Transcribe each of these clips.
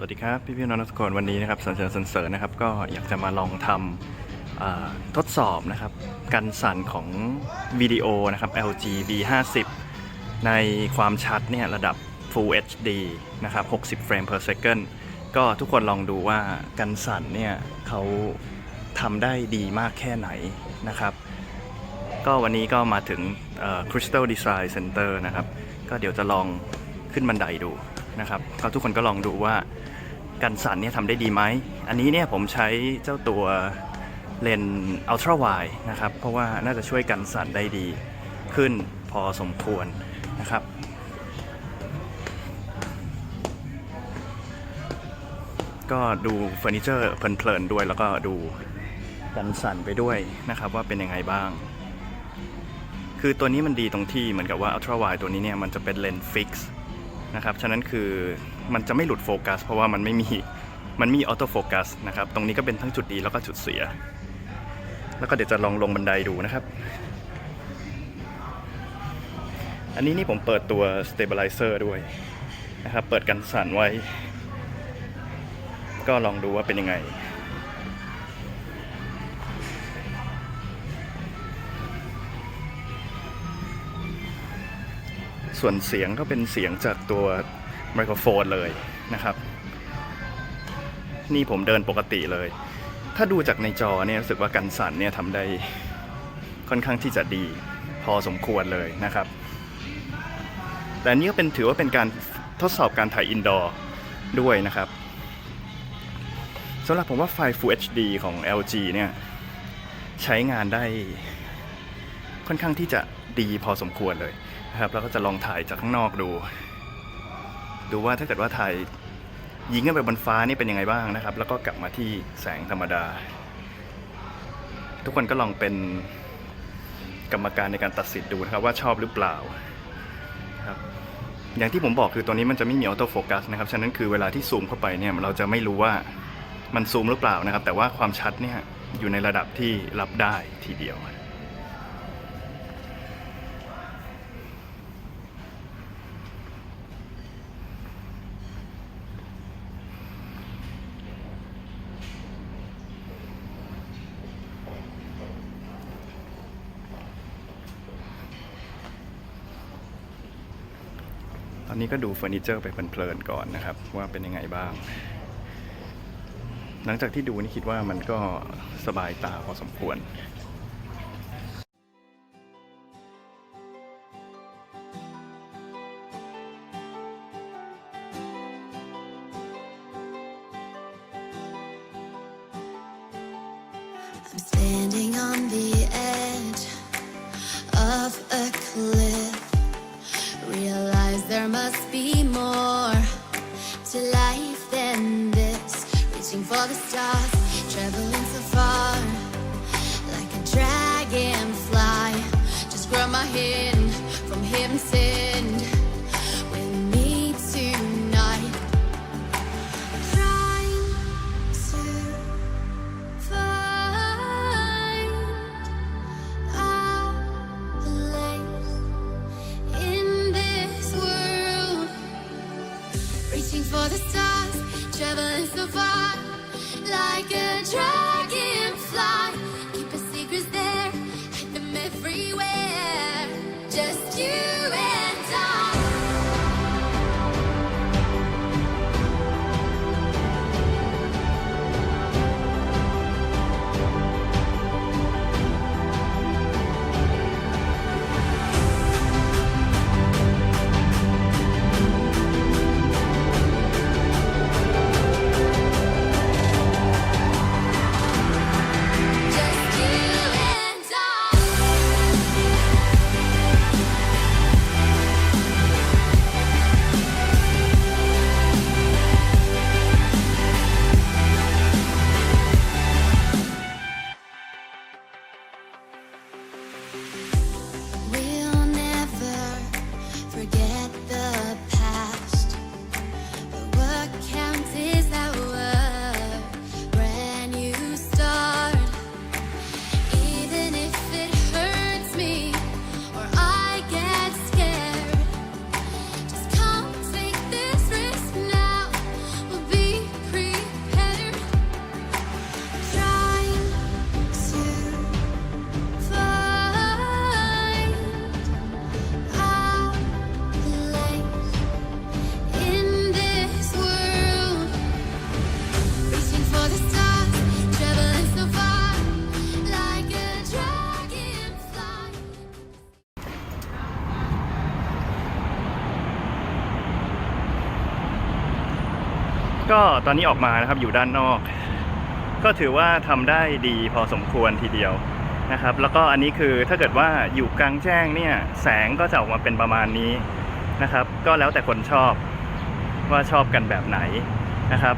สวัสดีครับ พี่พี่น้องทุกคนวันนี้นะครับสันเสริญสันเสริญนะครับ ก็อยากจะมาลองทำทดสอบนะครับกันสั่นของวิดีโอนะครับ LG V50 ในความชัดเนี่ยระดับ Full HD นะครับ 60 เฟรม per second ก็ทุกคนลองดูว่ากันสั่นเนี่ยเขาทำได้ดีมากแค่ไหนนะครับ ก็วันนี้ก็มาถึง Crystal Design Center นะครับ ก็เดี๋ยวจะลองขึ้นบันไดดู นะครับก็ทุกคนก็ลองดูว่ากันสั่นเนี่ยทำได้ดีไหม อันนี้เนี่ยผมใช้เจ้าตัวเลนส์ Ultra Wide นะครับ เพราะว่าน่าจะช่วยกันสั่นได้ดีขึ้นพอสมควรนะครับ ก็ดูเฟอร์นิเจอร์เพลินๆด้วยแล้วก็ดูกันสั่นไปด้วยนะครับว่าเป็นยังไงบ้าง คือตัวนี้มันดีตรงที่เหมือนกับว่า Ultra Wide ตัวนี้เนี่ยมันจะเป็นเลนส์ฟิกซ์ นะครับ ฉะนั้นคือมันจะไม่หลุดโฟกัส เพราะว่ามันไม่มี มันมีออโต้โฟกัสนะครับ ตรงนี้ก็เป็นทั้งจุดดีแล้วก็จุดเสีย แล้วก็เดี๋ยวจะลองลงบันไดดูนะครับ อันนี้นี่ผมเปิดตัว Stabilizer ด้วยนะครับ เปิดกันสั่นไว้ ก็ลองดูว่าเป็นยังไง ส่วนเสียงก็เป็นเสียงจากตัวไมโครโฟนเลยนะครับ นี่ผมเดินปกติเลย ถ้าดูจากในจอเนี่ยรู้สึกว่ากันสั่นเนี่ยทำได้ค่อนข้างที่จะดีพอสมควรเลยนะครับ แต่นนี้ก็เป็นถือว่าเป็นการทดสอบการถ่ายอินดอร์ด้วยนะครับสำหรับผมว่าไฟ Full HD ของ LG เนี่ยใช้งานได้ค่อนข้างที่จะ ดีพอสมควรเลยนะครับแล้วก็จะลองถ่ายจากข้างนอกดู ดูว่าถ้าเกิดว่าถ่ายยิงขึ้นไปบนฟ้านี่เป็นยังไงบ้างนะครับ แล้วก็กลับมาที่แสงธรรมดา ทุกคนก็ลองเป็นกรรมการในการตัดสินดูนะครับว่าชอบหรือเปล่าครับอย่างที่ผมบอกคือตัวนี้มันจะไม่มีออโต้โฟกัสนะครับฉะนั้นคือเวลาที่ซูมเข้าไปเนี่ยเราจะไม่รู้ว่ามันซูมหรือเปล่านะครับ แต่ว่าความชัดเนี่ยอยู่ในระดับที่รับได้ทีเดียว อนนี้ก็ดูเฟอร์นิเจอร์ไปเพลินๆก่อนนะครับ ว่าเป็นยังไงบ้าง หลังจากที่ดูนี่คิดว่ามันก็สบายตาพอสมควร ก็ตอนนี้ออกมานะครับอยู่ด้านนอก ก็ถือว่าทำได้ดีพอสมควรทีเดียวนะครับ แล้วก็อันนี้คือถ้าเกิดว่าอยู่กลางแจ้งเนี่ยแสงก็จะออกมาเป็นประมาณนี้นะครับ ก็แล้วแต่คนชอบว่าชอบกันแบบไหนนะครับ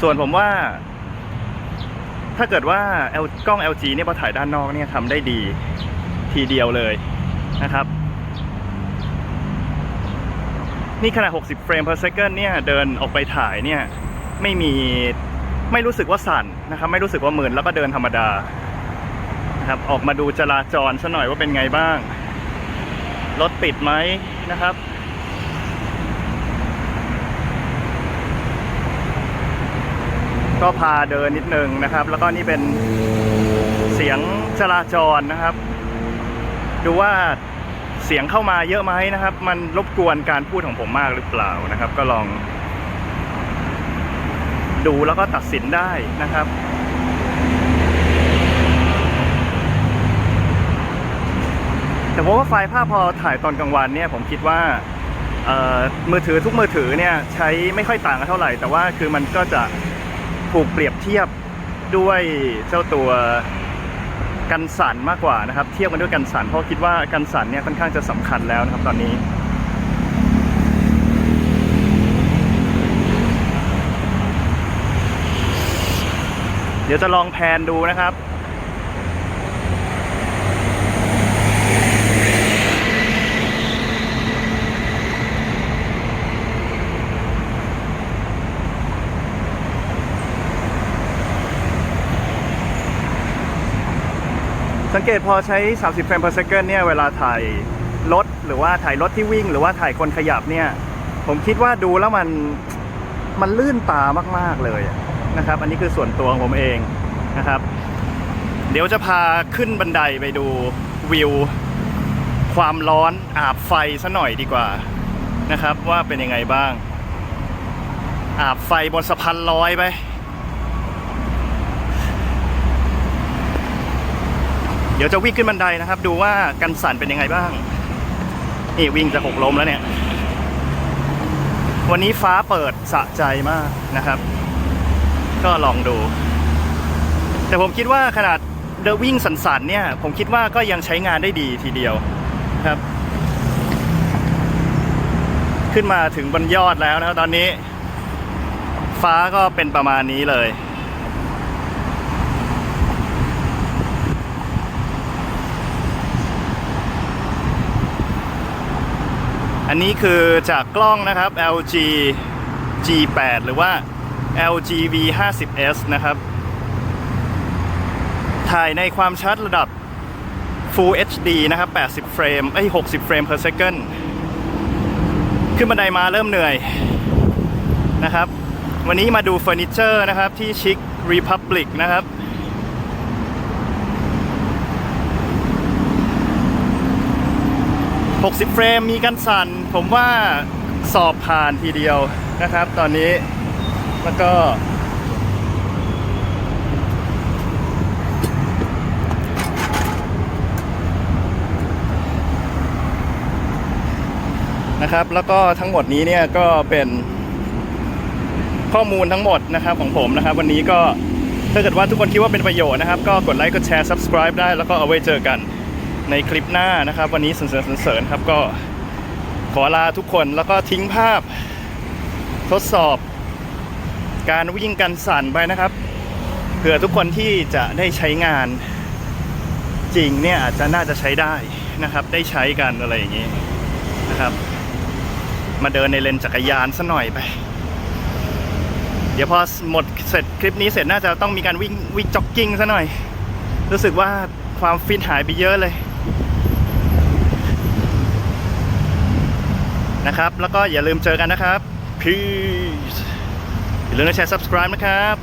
ส่วนผมว่า ถ้าเกิดว่า L กล้อง LG เนี่ยพอถ่ายด้านนอกเนี่ยทำได้ดีทีเดียวเลยนะครับ นี่ขนาด 60 เฟรม per second เนี่ย เดินออกไปถ่ายเนี่ย ไม่มี ไม่รู้สึกว่าสั่นนะครับ ไม่รู้สึกว่าหมื่นแล้วก็เดินธรรมดานะครับ ออกมาดูจราจรซะหน่อยว่าเป็นไงบ้าง รถติดไหมนะครับ ก็พาเดินนิดนึงนะครับ แล้วก็นี่เป็นเสียงจราจรนะครับ ดูว่า เสียงเข้ามาเยอะไหมนะครับ มันรบกวนการพูดของผมมากหรือเปล่านะครับ ก็ลอง ดูแล้วก็ตัดสินได้นะครับ แต่ผมว่าไฟล์ภาพพอถ่ายตอนกลางวันเนี่ย ผมคิดว่ามือถือทุกมือถือเนี่ยใช้ไม่ค่อยต่างกันเท่าไหร่ แต่ว่าคือมันก็จะถูกเปรียบเทียบด้วยเจ้าตัว กันสั่นมากกว่านะครับ เทียบกันด้วยกันสั่นเพราะคิดว่ากันสั่นเนี่ยค่อนข้างจะสำคัญแล้วนะครับตอนนี้เดี๋ยวจะลองแพนดูนะครับ สังเกตพอใช้ 30 เฟรม per second เนี่ย เวลาถ่ายรถหรือว่าถ่ายรถที่วิ่ง หรือว่าถ่ายคนขยับเนี่ย ผมคิดว่าดูแล้วมันมันลื่นตามากๆเลยนะครับ อันนี้คือส่วนตัวของผมเองนะครับ เดี๋ยวจะพาขึ้นบันไดไปดูวิว ความร้อนอาบไฟซะหน่อยดีกว่านะครับ ว่าเป็นยังไงบ้าง อาบไฟบนสะพานลอยไป เดี๋ยวจะวิ่งขึ้นบันไดนะครับ ดูว่ากันสั่นเป็นยังไงบ้าง นี่วิ่งจะหกล้มแล้วเนี่ย วันนี้ฟ้าเปิดสะใจมากนะครับ ก็ลองดู แต่ผมคิดว่าขนาดเดวิ่งสันๆเนี่ย ผมคิดว่าก็ยังใช้งานได้ดีทีเดียวครับ ขึ้นมาถึงบนยอดแล้วนะครับตอนนี้ ฟ้าก็เป็นประมาณนี้เลย อันนี้คือจากกล้องนะครับ LG G8 หรือว่า LG V50s นะครับ ถ่ายในความชัดระดับ Full HD นะครับ 80 เฟรมเอ้60 เฟรม per second ขึ้นบันไดมาเริ่มเหนื่อยนะครับ วันนี้มาดูเฟอร์นิเจอร์นะครับที่ชิค Republic นะครับ 60 เฟรมมีกันสั่น ผมว่าสอบผ่านทีเดียวนะครับ ตอนนี้แล้วก็นะครับแล้วก็ทั้งหมดนี้เนี่ยก็เป็นข้อมูลทั้งหมดนะครับของผมนะครับ วันนี้ก็ถ้าเกิดว่าทุกคนคิดว่าเป็นประโยชน์นะครับ ก็กดไลค์กดแชร์ subscribe ได้แล้วก็เอาไว้เจอกัน ในคลิปหน้านะครับ วันนี้สนเสริญสนเสริญครับก็ขอลาทุกคนแล้วก็ทิ้งภาพทดสอบ การวิ่งกันสั่นไปนะครับเผื่อทุกคนที่จะได้ใช้งานจริงเนี่ยอาจจะน่าจะใช้ได้นะครับ ได้ใช้กันอะไรอย่างนี้นะครับ มาเดินในเลนจักรยานซะหน่อยไป เดี๋ยวพอหมดเสร็จคลิปนี้เสร็จน่าจะต้องมีการวิ่งวิ่งจ็อกกิ้งซะหน่อย รู้สึกว่าความฟิตหายไปเยอะเลย นะครับ แล้วก็อย่าลืมเจอกันนะครับ Peace อย่าลืมกดแชร์ subscribe นะครับ